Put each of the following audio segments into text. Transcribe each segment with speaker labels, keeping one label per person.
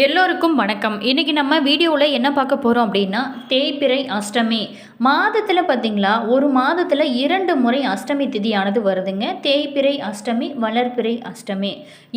Speaker 1: எல்லோருக்கும் வணக்கம். இன்றைக்கி நம்ம வீடியோவில் என்ன பார்க்க போகிறோம் அப்படின்னா தேய்பிறை அஷ்டமி. மாதத்தில் பார்த்தீங்களா ஒரு மாதத்தில் இரண்டு முறை அஷ்டமி திதியானது வருதுங்க. தேய்பிறை அஷ்டமி வளர்பிறை அஷ்டமி.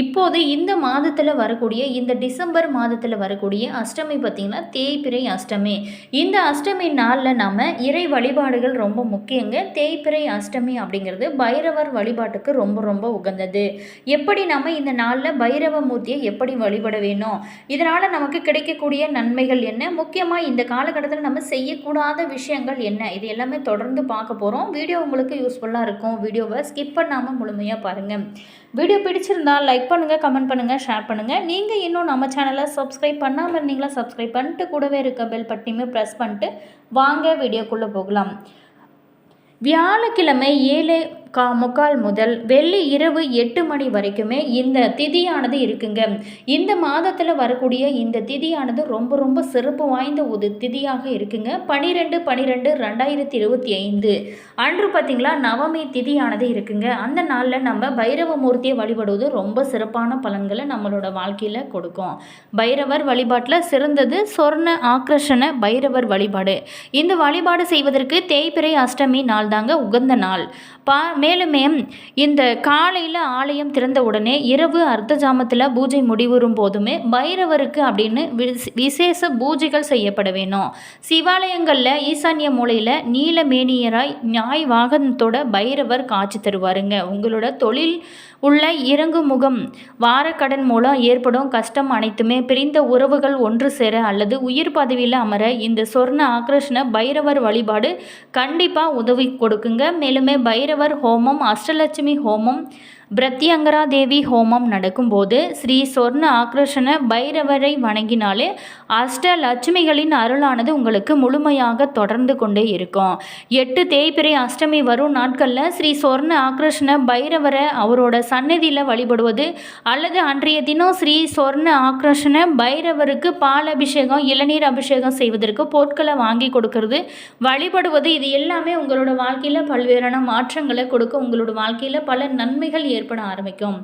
Speaker 1: இப்போது இந்த மாதத்தில் வரக்கூடிய இந்த டிசம்பர் மாதத்தில் வரக்கூடிய அஷ்டமி பார்த்திங்கன்னா தேய்பிறை அஷ்டமி. இந்த அஷ்டமி நாளில் நம்ம இறை வழிபாடுகள் ரொம்ப முக்கியங்க. தேய்பிறை அஷ்டமி அப்படிங்கிறது பைரவர் வழிபாட்டுக்கு ரொம்ப ரொம்ப உகந்தது. எப்படி நம்ம இந்த நாளில் பைரவ மூர்த்தியை எப்படி வழிபட வேணும்? இதனால் நமக்கு கிடைக்கக்கூடிய நன்மைகள் என்ன? முக்கியமாக இந்த காலகட்டத்தில் நம்ம செய்யக்கூடாத விஷயங்கள் என்ன? இது எல்லாமே தொடர்ந்து பார்க்க போகிறோம் வீடியோ உங்களுக்கு யூஸ்ஃபுல்லாக இருக்கும். வீடியோவை ஸ்கிப் பண்ணாமல் முழுமையாக பாருங்கள் வீடியோ பிடிச்சிருந்தா லைக் பண்ணுங்கள் கமெண்ட் பண்ணுங்கள் ஷேர் பண்ணுங்கள் நீங்கள் இன்னும் நம்ம சேனலை சப்ஸ்கிரைப் பண்ணாமல் இருந்தீங்களா சப்ஸ்கிரைப் பண்ணிட்டு கூடவே இருக்க பெல் பட்டியுமே ப்ரெஸ் பண்ணிட்டு வாங்க வீடியோக்குள்ளே போகலாம். வியாழக்கிழமை ஏழை கா முக்கால் முதல் வெள்ளி இரவு எட்டு மணி வரைக்குமே இந்த திதியானது இருக்குங்க. இந்த மாதத்தில் வரக்கூடிய இந்த திதியானது ரொம்ப ரொம்ப சிறப்பு வாய்ந்த ஒரு திதியாக இருக்குங்க. பனிரெண்டு பனிரெண்டு ரெண்டாயிரத்தி இருபத்தி ஐந்து. அன்று பார்த்திங்களா நவமி திதியானது இருக்குங்க. அந்த நாளில் நம்ம பைரவ மூர்த்தியை வழிபடுவது ரொம்ப சிறப்பான பலன்களை நம்மளோட வாழ்க்கையில் கொடுக்கும். பைரவர் வழிபாட்டில் சிறந்தது சொர்ண ஆக்ரஷண பைரவர் வழிபாடு. இந்த வழிபாடு செய்வதற்கு தேய்பிறை அஷ்டமி நாள் தாங்க உகந்த நாள். பா மேலுமே இந்த காலையில் ஆலயம் திறந்த உடனே இரவு அர்த்த ஜாமத்தில் பூஜை முடிவுறும் போதுமே பைரவருக்கு அப்படின்னு விசேஷ பூஜைகள் செய்யப்பட வேணும். சிவாலயங்களில் ஈசான்ய மூலையில் நீலமேனியராய் ஞாய் வாகனத்தோட பைரவர் காட்சி தருவாருங்க. உங்களோட தொழில் உள்ள இறங்கு முகம் வாரக்கடன் மூலம் ஏற்படும் கஷ்டம் அனைத்துமே பிரிந்த உறவுகள் ஒன்று சேர அல்லது உயிர் பதவியில் அமர இந்த சொர்ண ஆக்ரஷண பைரவர் வழிபாடு கண்டிப்பாக உதவி கொடுக்குங்க. மேலுமே பைரவர் ஹோ ஹோமம் அஷ்டலட்சுமி ஹோமம் பிரத்யங்கரா தேவி ஹோமம் நடக்கும்போது ஸ்ரீ சொர்ண ஆக்ரோஷண பைரவரை வணங்கினாலே அஷ்டலட்சுமிகளின் அருளானது உங்களுக்கு முழுமையாக தொடர்ந்து கொண்டே இருக்கும். எட்டு தேய்பிரை அஷ்டமி வரும் நாட்களில் ஸ்ரீ சொர்ண ஆக்ரோஷண பைரவரை அவரோட சன்னதியில் வழிபடுவது அல்லது அன்றைய தினம் ஸ்ரீ சொர்ண ஆக்ரோஷண பைரவருக்கு பால் அபிஷேகம் இளநீர் அபிஷேகம் செய்வதற்கு பொருட்களை வாங்கி கொடுக்கறது. வழிபடுவது இது எல்லாமே உங்களோட வாழ்க்கையில் பல்வேறான மாற்றங்களை கொடுக்க உங்களோட வாழ்க்கையில் பல நன்மைகள் ஏற்பட ஆரம்பிக்கும்.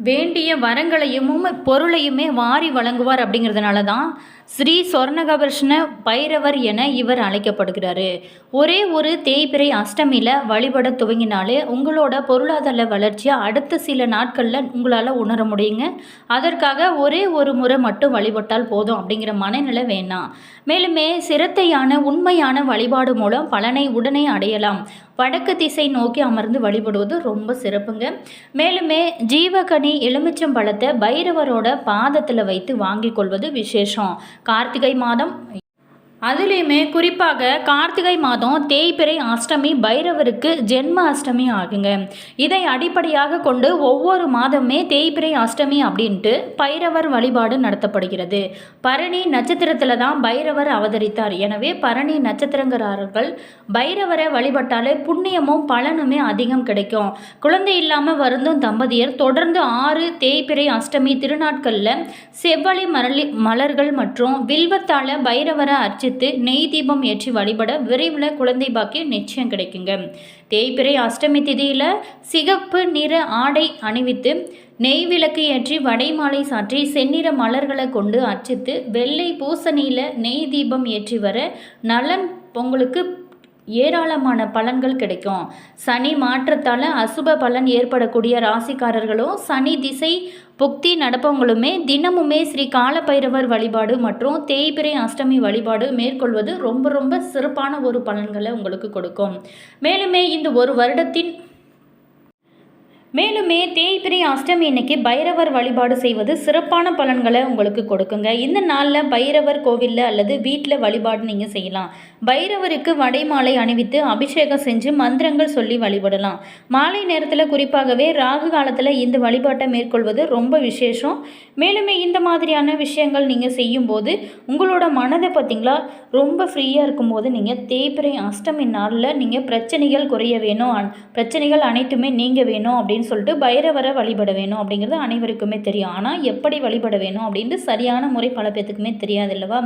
Speaker 1: வேண்டிய வரங்களையும் பொருளையுமே வாரி வழங்குவார் அப்படிங்கிறதுனால தான் ஸ்ரீ சொர்ணகபர்ஷ்ண பைரவர் என இவர் அழைக்கப்படுகிறாரு. ஒரே ஒரு தேய்பிரை அஷ்டமியில் வழிபட துவங்கினாலே உங்களோட பொருளாதார வளர்ச்சியை அடுத்த சில நாட்களில் உங்களால் உணர முடியுங்க. அதற்காக ஒரே ஒரு முறை மட்டும் வழிபட்டால் போதும் அப்படிங்கிற மனநிலை வேணாம். மேலுமே சிரத்தையான உண்மையான வழிபாடு மூலம் பலனை உடனே அடையலாம். வடக்கு திசை நோக்கி அமர்ந்து வழிபடுவது ரொம்ப சிறப்புங்க. மேலுமே ஜீவகனி எலுமிச்சம் பழத்தை பைரவரோட பாதத்தில் வைத்து வாங்கிக் கொள்வது விசேஷம். கார்த்திகை மாதம் அதுலேயுமே குறிப்பாக கார்த்திகை மாதம் தேய்பிறை அஷ்டமி பைரவருக்கு ஜென்ம அஷ்டமி ஆகுங்க. இதை அடிப்படையாக கொண்டு ஒவ்வொரு மாதமே தேய்பிறை அஷ்டமி அப்படின்ட்டு பைரவர் வழிபாடு நடத்தப்படுகிறது. பரணி நட்சத்திரத்தில் தான் பைரவர் அவதரித்தார். எனவே பரணி நட்சத்திரங்கிறார்கள் பைரவரை வழிபட்டாலே புண்ணியமும் பலனுமே அதிகம் கிடைக்கும். குழந்தை இல்லாமல் வருந்தும் தம்பதியர் தொடர்ந்து ஆறு தேய்பிறை அஷ்டமி திருநாட்களில் செவ்வழி மரளி மலர்கள் மற்றும் வில்வத்தால் பைரவரை அர்ச்சித்து நெய் தீபம் ஏற்றி வழிபட விரைவில் குழந்தை பாக்கியம் நிச்சயம் கிடைக்குங்க. தேய்பிறை அஷ்டமி திதியில் சிகப்பு நிற ஆடை அணிவித்து நெய் விளக்கு ஏற்றி வடைமாலை சாற்றி செந்நிற மலர்களை கொண்டு அர்ச்சித்து வெள்ளை பூசணியில் நெய் தீபம் ஏற்றி வர நலன் உங்களுக்கு ஏராளமான பலன்கள் கிடைக்கும். சனி மாற்றத்தால் அசுப பலன் ஏற்படக்கூடிய ராசிக்காரர்களும் சனி திசை புக்தி நடப்பவங்களுமே தினமுமே ஸ்ரீ காலபைரவர் வழிபாடு மற்றும் தேய்பிறை அஷ்டமி வழிபாடு மேற்கொள்வது ரொம்ப ரொம்ப சிறப்பான ஒரு பலன்களை உங்களுக்கு கொடுக்கும். மேலுமே இந்த ஒரு வருடத்தின் மேலுமே தேய்பிறை அஷ்டமி இன்னைக்கு பைரவர் வழிபாடு செய்வது சிறப்பான பலன்களை உங்களுக்கு கொடுக்குங்க. இந்த நாளில் பைரவர் கோவிலில் அல்லது வீட்டில் வழிபாடு நீங்கள் செய்யலாம். பைரவருக்கு வடை மாலை அணிவித்து அபிஷேகம் செஞ்சு மந்திரங்கள் சொல்லி வழிபடலாம். மாலை நேரத்தில் குறிப்பாகவே ராகு காலத்தில் இந்த வழிபாட்டை மேற்கொள்வது ரொம்ப விசேஷம். மேலுமே இந்த மாதிரியான விஷயங்கள் நீங்கள் செய்யும்போது உங்களோட மனதை பார்த்திங்களா ரொம்ப ஃப்ரீயாக இருக்கும்போது நீங்கள் தேய்பிரை அஷ்டமி நாளில் நீங்கள் பிரச்சனைகள் குறைய வேணும். பிரச்சனைகள் அனைத்துமே நீங்க வேணும் அப்படின்னு அப்படின்னு சொல்லிட்டு பைரவரை வழிபட வேணும் அப்படிங்கிறது அனைவருக்குமே தெரியும். ஆனால் எப்படி வழிபட வேணும் அப்படின்ட்டு சரியான முறை பல பேத்துக்குமே தெரியாது இல்லவா?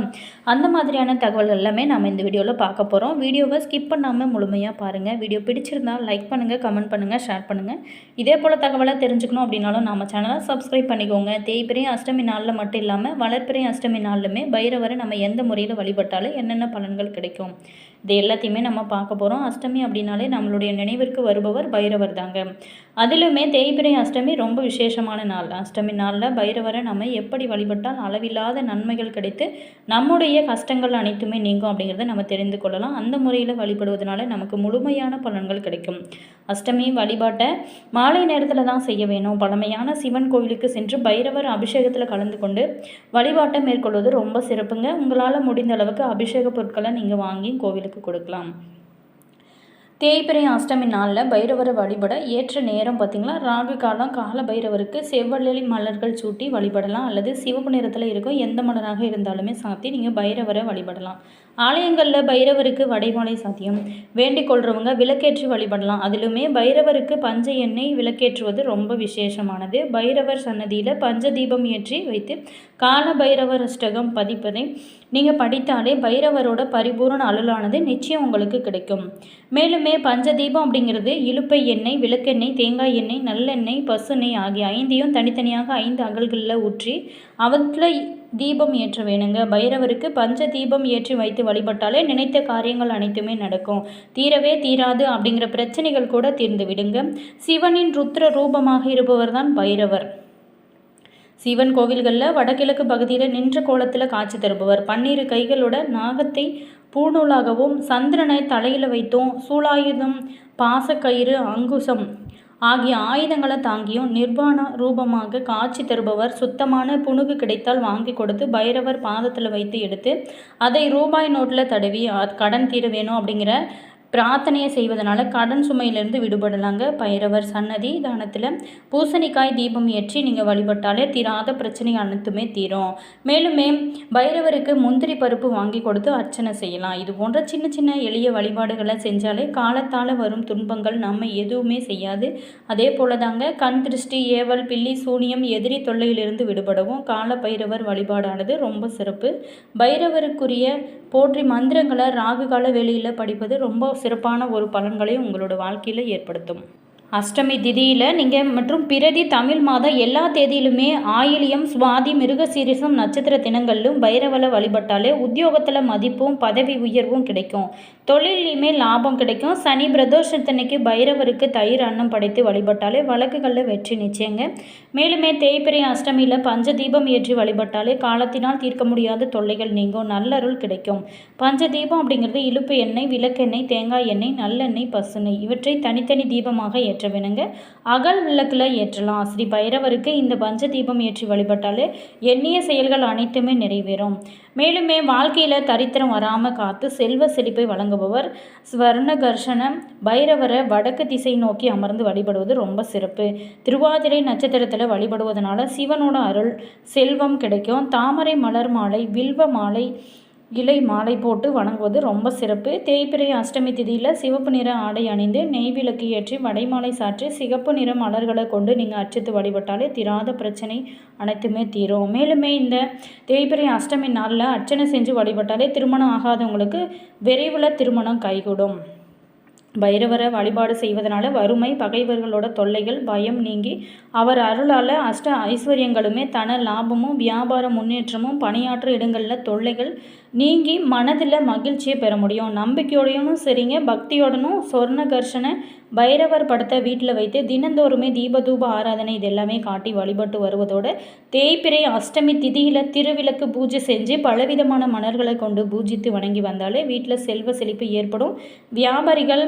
Speaker 1: அந்த மாதிரியான தகவல் எல்லாமே நம்ம இந்த வீடியோவில் பார்க்க போகிறோம் வீடியோவை ஸ்கிப் பண்ணாமல் முழுமையாக பாருங்கள் வீடியோ பிடிச்சிருந்தால் லைக் பண்ணுங்கள் கமெண்ட் பண்ணுங்கள் ஷேர் பண்ணுங்கள் இதே போல் தகவலை தெரிஞ்சுக்கணும் அப்படின்னாலும் நம்ம சேனலை சப்ஸ்கிரைப் பண்ணிக்கோங்க. தேய்பிரையும் அஷ்டமி நாளில் மட்டும் இல்லாமல் வளர்ப்பிரையும் அஷ்டமி நாளிலுமே பைரவரை நம்ம எந்த முறையில் வழிபட்டாலும் என்னென்ன பலன்கள் கிடைக்கும்? இது எல்லாத்தையுமே நம்ம பார்க்க போகிறோம் அஷ்டமி அப்படின்னாலே நம்மளுடைய நினைவிற்கு வருபவர் பைரவர் தாங்க. அதிலுமே தேய்பிரை அஷ்டமி ரொம்ப விசேஷமான நாள். அஷ்டமி நாளில் பைரவரை நம்ம எப்படி வழிபட்டால் அளவில்லாத நன்மைகள் கிடைத்து நம்முடைய கஷ்டங்கள் அனைத்துமே நீங்கும் அப்படிங்கிறத நம்ம தெரிந்து கொள்ளலாம். அந்த முறையில் வழிபடுவதனால நமக்கு முழுமையான பலன்கள் கிடைக்கும். அஷ்டமி வழிபாட்டை மாலை நேரத்தில் தான் செய்ய வேணும். பழமையான சிவன் கோவிலுக்கு சென்று பைரவர் அபிஷேகத்தில் கலந்து கொண்டு வழிபாட்டை மேற்கொள்வது ரொம்ப சிறப்புங்க. உங்களால் முடிந்த அளவுக்கு அபிஷேக பொருட்களை நீங்கள் வாங்கி கோவிலுக்கு கொடுக்கலாம். தேய்பிரை அஷ்டமி நாளில் பைரவரை வழிபட ஏற்ற நேரம் பார்த்திங்களா? ராகு காலம் கால பைரவருக்கு செவ்வள்ளி மலர்கள் சூட்டி வழிபடலாம். அல்லது சிவப்பு நிறத்தில் இருக்கும் எந்த மலராக இருந்தாலுமே சாத்தி நீங்கள் பைரவரை வழிபடலாம். ஆலயங்களில் பைரவருக்கு வடைமாலை சாத்தியம். வேண்டிக் கொள்றவங்க விளக்கேற்றி வழிபடலாம். அதிலுமே பைரவருக்கு பஞ்ச எண்ணெய் விளக்கேற்றுவது ரொம்ப விசேஷமானது. பைரவர் சன்னதியில் பஞ்ச தீபம் ஏற்றி வைத்து கால பைரவர் அஷ்டகம் பதிப்பதை நீங்கள் படித்தாலே பைரவரோட பரிபூர்ண அருளானது நிச்சயம் உங்களுக்கு கிடைக்கும். மேலுமே பஞ்ச தீபம் அப்படிங்கிறது இழுப்பை எண்ணெய் விளக்கெண்ணெய் தேங்காய் எண்ணெய் நல்லெண்ணெய் பசுநெய் ஆகிய ஐந்தையும் தனித்தனியாக ஐந்து அகல்களில் ஊற்றி அவற்றில் தீபம் ஏற்ற வேணுங்க. பைரவருக்கு பஞ்ச தீபம் ஏற்றி வைத்து வழிபட்டாலே நினைத்த காரியங்கள் அனைத்துமே நடக்கும். தீரவே தீராது அப்படிங்கிற பிரச்சனைகள் கூட தீர்ந்து விடுங்க. சிவனின் ருத்ர ரூபமாக இருப்பவர் தான் பைரவர். சிவன் கோவில்களில் வடகிழக்கு பகுதியில் நின்ற கோலத்தில் காட்சி தருபவர். பன்னிரு கைகளோட நாகத்தை பூநூலாகவும் சந்திரனை தலையில் வைத்தும் சூலாயுதம் பாசக்கயிறு அங்குசம் ஆகிய ஆயுதங்களை தாங்கியும் நிர்வாண ரூபமாக காட்சி தருபவர். சுத்தமான புணுகு கிடைத்தால் வாங்கி கொடுத்து பைரவர் பாதத்தில் வைத்து எடுத்து அதை ரூபாய் நோட்டில் தடவி கடன் தீர வேணும் அப்படிங்கிற பிரார்த்தனையை செய்வதனால கடன் சுமையிலிருந்து விடுபடலாங்க. பைரவர் சன்னதி தானத்தில் பூசணிக்காய் தீபம் ஏற்றி நீங்கள் வழிபட்டாலே தீராத பிரச்சனை அனைத்துமே தீரும். மேலுமே பைரவருக்கு முந்திரி பருப்பு வாங்கி கொடுத்து அர்ச்சனை செய்யலாம். இது போன்ற சின்ன சின்ன எளிய வழிபாடுகளை செஞ்சாலே காலத்தால் வரும் துன்பங்கள் நம்ம எதுவுமே செய்யாது. அதே போல தாங்க கண் திருஷ்டி ஏவல் பில்லி சூனியம் எதிரி தொல்லையிலிருந்து விடுபடவும் கால பைரவர் வழிபாடானது ரொம்ப சிறப்பு. பைரவருக்குரிய போற்றி மந்திரங்களை ராகு கால வேலையில் படிப்பது ரொம்ப சிறப்பான ஒரு பலன்களை உங்களோட வாழ்க்கையில் ஏற்படுத்தும். அஷ்டமி திதியில் நீங்கள் மற்றும் பிரதி தமிழ் மாதம் எல்லா தேதியிலுமே ஆயிலியம் சுவாதி மிருகசீரிசம் நட்சத்திர தினங்களிலும் பைரவலை வழிபட்டாலே உத்தியோகத்தில் மதிப்பும் பதவி உயர்வும் கிடைக்கும். தொழிலையுமே லாபம் கிடைக்கும். சனி பிரதோஷத்தன்னைக்கு பைரவருக்கு தயிர் அன்னம் படைத்து வழிபட்டாலே வழக்குகளில் வெற்றி நிச்சயங்க. மேலுமே தேய்பிரை அஷ்டமியில் பஞ்ச தீபம் ஏற்றி வழிபட்டாலே காலத்தினால் தீர்க்க முடியாத தொல்லைகள் நீங்கும். நல்லருள் கிடைக்கும். பஞ்ச தீபம் அப்படிங்கிறது இழுப்பு எண்ணெய் விளக்கெண்ணெய் தேங்காய் எண்ணெய் நல்லெண்ணெய் பசுனை இவற்றை தனித்தனி தீபமாக ஏற்ற ஏற்ற வேணுங்க அகல் விளக்கில் ஏற்றலாம். ஸ்ரீ பைரவருக்கு இந்த பஞ்ச தீபம் ஏற்றி வழிபட்டாலே எண்ணிய செயல்கள் அனைத்துமே நிறைவேறும். மேலுமே வாழ்க்கையில் தரித்திரம் வராமல் காத்து செல்வ செழிப்பை வழங்குபவர் ஸ்வர்ண கர்ஷன பைரவரை வடக்கு திசை நோக்கி அமர்ந்து வழிபடுவது ரொம்ப சிறப்பு. திருவாதிரை நட்சத்திரத்தில் வழிபடுவதனால சிவனோட அருள் செல்வம் கிடைக்கும். தாமரை மலர் மாலை வில்வ மாலை இலை மாலை போட்டு வணங்குவது ரொம்ப சிறப்பு. தேய்பிரை அஷ்டமி திதியில் சிவப்பு நிற ஆடை அணிந்து நெய் விளக்கு ஏற்றி வடைமாலை சாற்றி சிகப்பு நிற மலர்களை கொண்டு நீங்கள் அர்ச்சித்து வழிபட்டாலே தீராத பிரச்சனை அனைத்துமே தீரும். மேலுமே இந்த தேய்பிரை அஷ்டமி நாளில் அர்ச்சனை செஞ்சு வழிபட்டாலே திருமணம் ஆகாதவங்களுக்கு விரைவில் திருமணம் கைகூடும். பைரவரை வழிபாடு செய்வதனால வறுமை பகைவர்களோட தொல்லைகள் பயம் நீங்கி அவர் அருளால் அஷ்ட ஐஸ்வர்யங்களுமே தன லாபமும் வியாபார முன்னேற்றமும் பணியாற்ற இடங்களில் தொல்லைகள் நீங்கி மனதில் மகிழ்ச்சியை பெற முடியும். நம்பிக்கையோடையும் சரிங்க பக்தியோடனும் சொர்ண கர்ஷனை பைரவர் படத்தை வீட்டில் வைத்து தினந்தோறுமே தீபதூப ஆராதனை இது எல்லாமே காட்டி வழிபட்டு வருவதோடு தேய்பிரை அஷ்டமி திதியில் திருவிளக்கு பூஜை செஞ்சு பலவிதமான மலர்களை கொண்டு பூஜித்து வணங்கி வந்தாலே வீட்டில் செல்வ செழிப்பு ஏற்படும். வியாபாரிகள்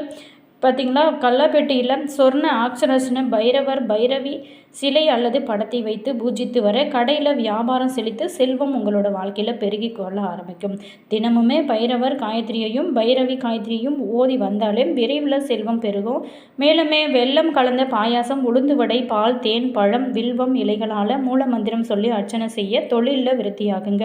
Speaker 1: பார்த்திங்களா கள்ளப்பேட்டையில் சொர்ண ஆக்ஷரஸ்னு பைரவர் பைரவி சிலை அல்லது படத்தை வைத்து பூஜித்து வர கடையில் வியாபாரம் செழித்து செல்வம் உங்களோட வாழ்க்கையில் பெருகி கொள்ள ஆரம்பிக்கும். தினமுமே பைரவர் காயத்ரியையும் பைரவி காயத்ரியையும் ஓதி வந்தாலே விரைவில் செல்வம் பெருகும். மேலுமே வெள்ளம் கலந்த பாயாசம் உளுந்து வடை பால் தேன் பழம் வில்வம் இலைகளால் மூல மந்திரம் சொல்லி அர்ச்சனை செய்ய தொழிலில் விருத்தியாகுங்க.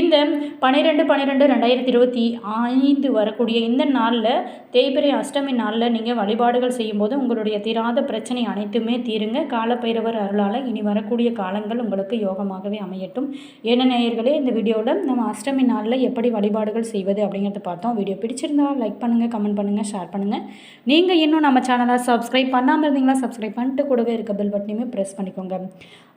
Speaker 1: இந்த பன்னிரெண்டு பன்னிரெண்டு ரெண்டாயிரத்தி இருபத்தி ஐந்து வரக்கூடிய இந்த நாளில் தேய்பிரை அஷ்டமி நாளில் நீங்கள் வழிபாடுகள் செய்யும்போது உங்களுடைய தீராத பிரச்சனை அனைத்துமே தீருங்க. காலப்பயிர ஆண்டவர் அருளால் இனி வரக்கூடிய காலங்கள் உங்களுக்கு யோகமாகவே அமையட்டும். ஏன நேயர்களே இந்த வீடியோவில் நம்ம அஷ்டமி நாளில் எப்படி வழிபாடுகள் செய்வது அப்படிங்கிறத பார்த்தோம். வீடியோ பிடிச்சிருந்தால் லைக் பண்ணுங்கள் கமெண்ட் பண்ணுங்கள் ஷேர் பண்ணுங்கள் நீங்கள் இன்னும் நம்ம சேனலை சப்ஸ்கிரைப் பண்ணாமல் இருந்தீங்களா சப்ஸ்கிரைப் பண்ணிட்டு கூடவே இருக்க பெல் பட்டனையுமே ப்ரெஸ் பண்ணிக்கோங்க.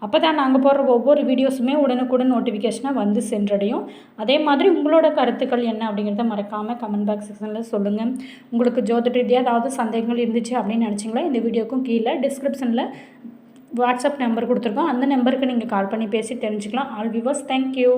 Speaker 1: அப்போ தான் நாங்கள் போடுற ஒவ்வொரு வீடியோஸுமே உடனுக்குடன் நோட்டிஃபிகேஷனாக வந்து சென்றடையும். அதே மாதிரி உங்களோட கருத்துக்கள் என்ன அப்படிங்கிறத மறக்காமல் கமெண்ட் பாக்ஸ் செக்ஷனில் சொல்லுங்கள் உங்களுக்கு ஜோதிட ரீதியாக ஏதாவது சந்தேகங்கள் இருந்துச்சு அப்படின்னு நினச்சிங்களா இந்த வீடியோக்கும் கீழே டிஸ்கிரிப்ஷனில் வாட்ஸ்அப் நம்பர் கொடுத்துருக்கோம். அந்த நம்பருக்கு நீங்கள் கால் பண்ணி பேசி தெரிஞ்சுக்கலாம். All viewers thank you